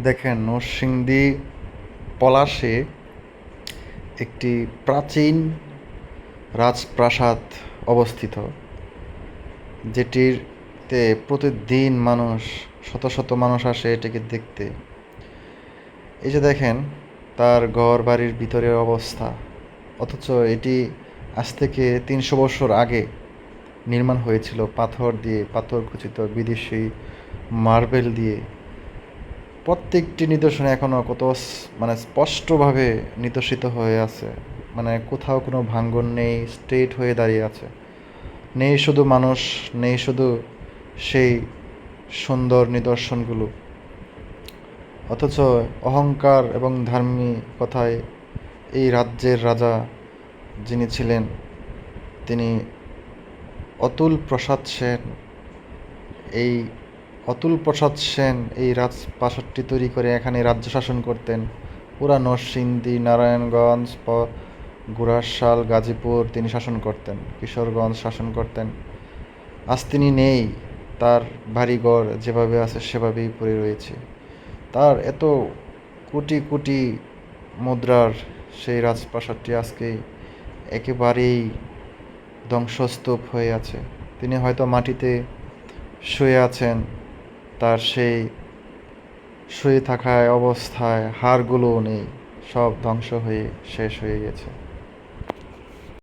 দেখেন নরসিংদী পলাশে একটি প্রাচীন রাজপ্রাসাদ অবস্থিত যেটিরতে প্রতিদিন মানুষ, শত শত মানুষ আসে এটিকে দেখতে। এই যে দেখেন, তার ঘর বাড়ির ভিতরের অবস্থা। অথচ এটি আজ থেকে তিনশো বছর আগে নির্মাণ হয়েছিল, পাথর দিয়ে, পাথর খচিত বিদেশি মার্বেল দিয়ে। প্রত্যেকটি নিদর্শনে এখনও কত মানে স্পষ্টভাবে নিদর্শিত হয়ে আছে। মানে কোথাও কোনো ভাঙ্গন নেই স্ট্রেট হয়ে দাঁড়িয়ে আছে। নেই শুধু মানুষ, নেই শুধু সেই সুন্দর নিদর্শনগুলো। অথচ অহংকার এবং ধার্মিকতায় এই রাজ্যের রাজা যিনি ছিলেন, তিনি অতুল প্রসাদ সেন, এই অতুল প্রসাদ সেন এই রাজপ্রাসাদটি তৈরি করে এখানে রাজ্য শাসন করতেন। পুরা নরসিংদী, নারায়ণগঞ্জ গুড়াশাল, গাজীপুর তিনি শাসন করতেন, কিশোরগঞ্জ শাসন করতেন। আজ তিনি নেই, তার বাড়িঘর যেভাবে আছে সেভাবেই পড়ে রয়েছে। তার এত কোটি কোটি মুদ্রার সেই রাজপ্রাসাদটি আজকে একেবারেই ধ্বংসস্তূপ হয়ে আছে। তিনি হয়তো মাটিতে শুয়ে আছেন তার সেই শুয়ে থাকায় অবস্থায় হাড়গুলোও নেই সব ধ্বংস হয়ে শেষ হয়ে গেছে।